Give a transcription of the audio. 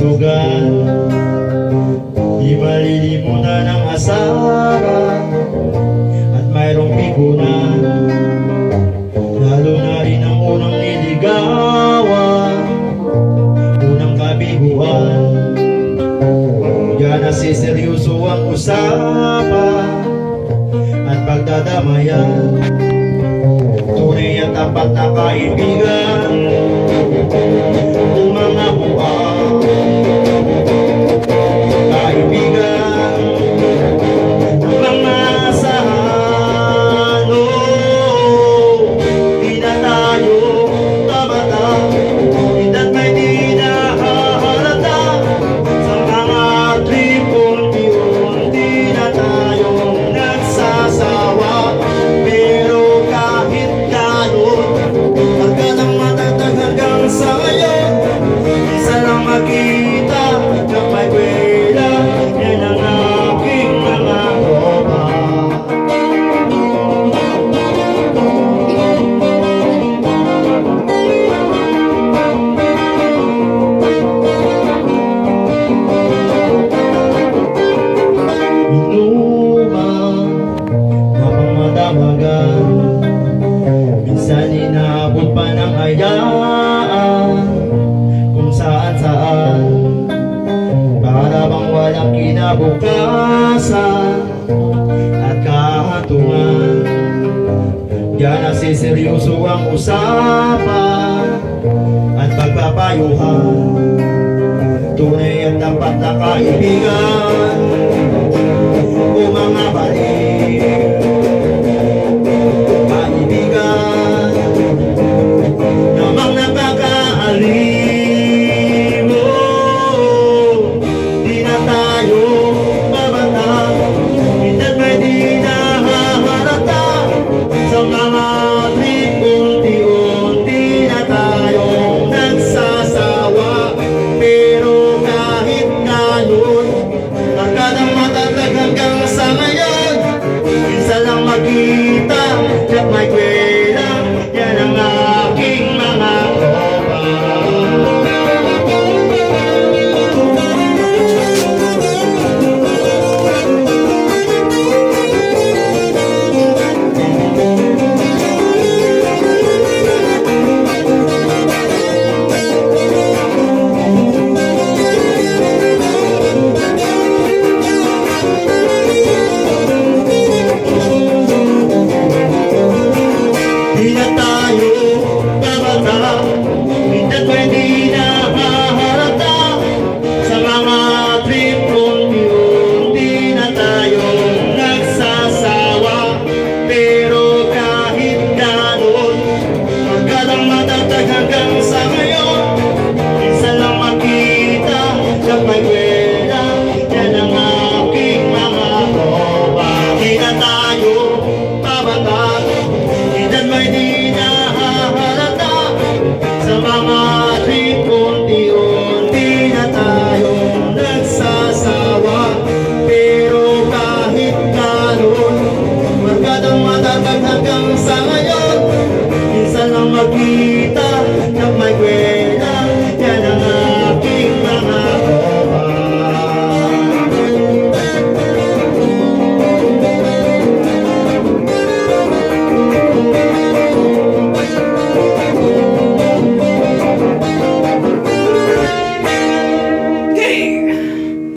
kalusugan Di malilimutan ang asaran At mayroong pigunan Lalo na rin ang unang niligawan Unang kabiguan. Kaya na si seryoso ang usapan At pagdadamayan. Tunay at tapat na kaibigan. hayaan kung saan saan. Para bang walang kinabukasan at kahatungan. Diyan na si seryoso ang usapan at pagpapayuhan. Tunay at dapat na kaibigan Senhor.